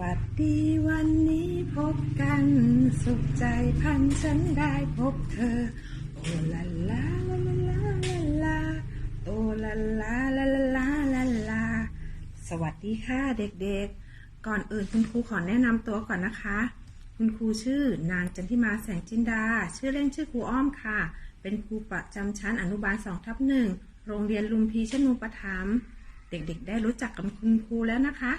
วัดดีวันนี้พบกัน สุขใจพันฉันได้พบเธอ โอลาลาลาลาลาลาโอลาลาลาลาลาลาลาสวัสดีค่ะเด็กๆ ก่อนอื่นคุณครูขอแนะนำตัวก่อนนะคะ คุณครูชื่อนางจันทิมาแสงจินดา ชื่อเล่นชื่อครูอ้อมค่ะ เป็นครูประจำชั้นอนุบาล2ทับหนึ่งโรงเรียนลุมพีชนูปถัมภ์เด็กๆ ได้รู้จักกับคุณครูแล้วนะคะ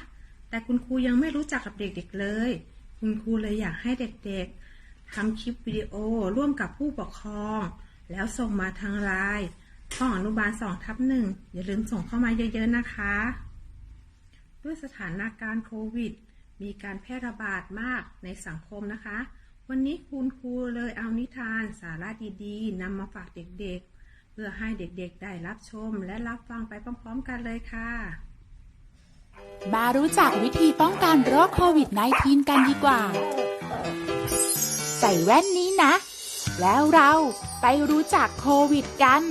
แต่คุณครูยังไม่รู้จักกับเด็กๆเลย คุณครูเลยอยากให้เด็กๆทำคลิปวิดีโอร่วมกับผู้ปกครอง แล้วส่งมาทางไลน์ของอนุบาล2ทับหนึ่งอย่าลืมส่งเข้ามาเยอะๆนะคะ ด้วยสถานการณ์โควิด มีการแพร่ระบาดมากในสังคมนะคะ วันนี้คุณครูเลยเอานิทานสาระดีๆนำมาฝากเด็กๆ เพื่อให้เด็กๆได้รับชมและรับฟังไปพร้อมๆกันเลยค่ะ มารู้จักวิธีป้องกันโรคโควิด -19 กันดีกว่า ใส่แว่นนี้นะ แล้วเราไปรู้จักโควิดกัน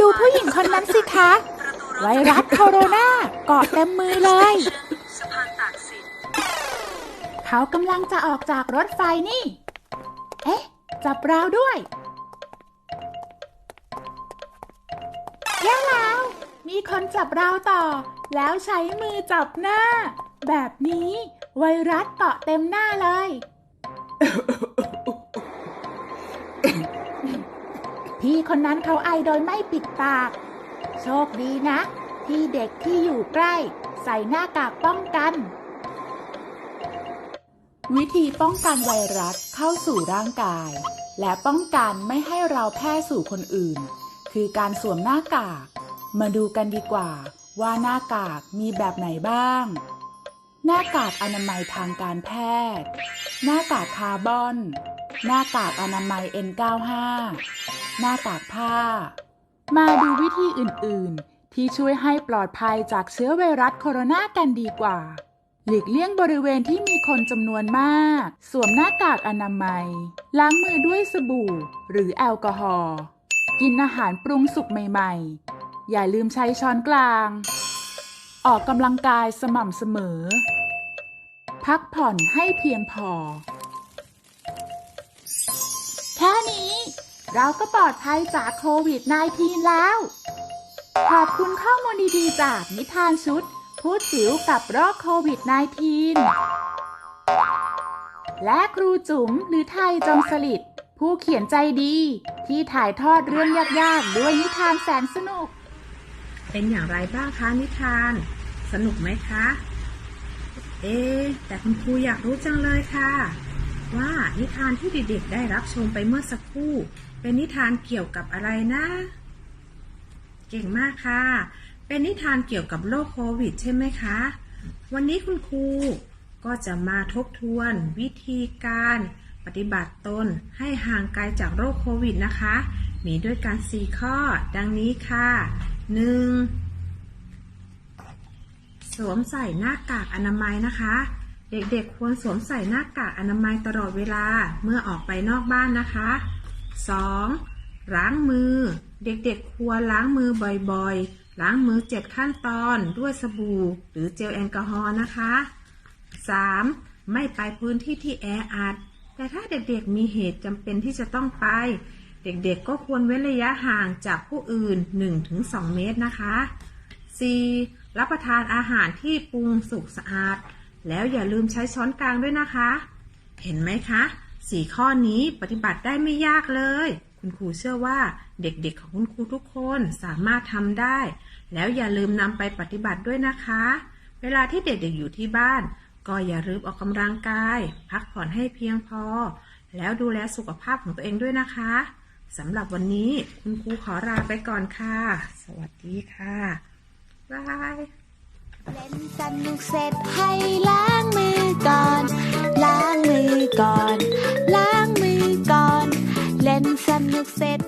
ดูผู้หญิงคนนั้นสิคะ ไวรัสโคโรนาเกาะเต็มมือเลย เขากำลังจะออกจากรถไฟนี่ เอ๊ะ จับเราด้วยย่แล้ว มีคนจับเราต่อ แล้วใช้มือจับหน้า แบบนี้ไวรัสเกาะเต็มหน้าเลย พี่คนนั้นเขาไอโดยไม่ปิดปาก โชคดีนะที่เด็กที่อยู่ใกล้ ใส่หน้ากากป้องกัน วิธีป้องกันไวรัสเข้าสู่ร่างกาย และป้องกันไม่ให้เราแพร่สู่คนอื่น คือการสวมหน้ากาก มาดูกันดีกว่าว่าหน้ากากมีแบบไหนบ้าง หน้ากากอนามัยทางการแพทย์ หน้ากากคาร์บอน หน้ากากอนามัย N95 หน้ากากผ้า มาดูวิธีอื่น ๆ ที่ช่วยให้ปลอดภัยจากเชื้อไวรัสโคโรนากันดีกว่า หลีกเลี่ยงบริเวณที่มีคนจำนวนมาก สวมหน้ากากอนามัย ล้างมือด้วยสบู่ หรือแอลกอฮอล์ กินอาหารปรุงสุกใหม่ ๆ อย่าลืมใช้ช้อนกลาง ออกกำลังกายสม่ำเสมอ พักผ่อนให้เพียงพอ แค่นี้เราก็ปลอดภัยจากโควิด -19 แล้ว ขอบคุณข้อมูลดีๆ จากนิทานชุด พูดจิ๋วกับโรคโควิด -19 และครูจุ๋มหรือไทยจงสลิดผู้เขียนใจดีที่ถ่ายทอดเรื่องยากๆ ด้วยนิทานแสนสนุก เป็นอย่างไรบ้างคะนิทาน สนุกไหมคะ เอ๊แต่คุณครูอยากรู้จังเลยค่ะ ว่านิทานที่เด็กๆได้รับชมไปเมื่อสักครู่ เป็นนิทานเกี่ยวกับอะไรนะ เก่งมากค่ะ เป็นนิทานเกี่ยวกับโรคโควิด ใช่ไหมคะ วันนี้คุณครูก็จะมาทบทวนวิธีการปฏิบัติตนให้ห่างไกลจากโรคโควิดนะคะ มีด้วยกัน 4 ข้อ ดังนี้ค่ะ 1. สวมใส่หน้ากากอนามัยนะคะ เด็กๆควรสวมใส่หน้ากากอนามัยตลอดเวลาเมื่อออกไปนอกบ้านนะคะ 2. ล้างมือ เด็กๆควรล้างมือบ่อยๆ ล้างมือ7ขั้นตอนด้วยสบู่หรือเจลแอลกอฮอล์นะคะ 3. ไม่ไปพื้นที่ที่แออัดแต่ถ้าเด็กๆมีเหตุจำเป็นที่จะต้องไป เด็กๆ ก็ควรเว้นระยะห่างจากผู้อื่น 1-2 เมตรนะคะ 4. รับประทานอาหารที่ปรุงสุกสะอาด แล้วอย่าลืมใช้ช้อนกลางด้วยนะคะ เห็นไหมคะสี่ข้อนี้ปฏิบัติได้ไม่ยากเลย คุณครูเชื่อว่าเด็กๆของคุณครูทุกคนสามารถทำได้ แล้วอย่าลืมนำไปปฏิบัติด้วยนะคะ เวลาที่เด็กๆอยู่ที่บ้าน ก็อย่าลืมออกกำลังกาย พักผ่อนให้เพียงพอ แล้วดูแลสุขภาพของตัวเองด้วยนะคะ สำหรับวันนี้คุณครูขอลาไปก่อนค่ะ สวัสดีค่ะบายเล่นสนุกเสร็จให้ล้างมือก่อน ล้างมือก่อน ล้างมือก่อน เล่นสนุกเสร็จ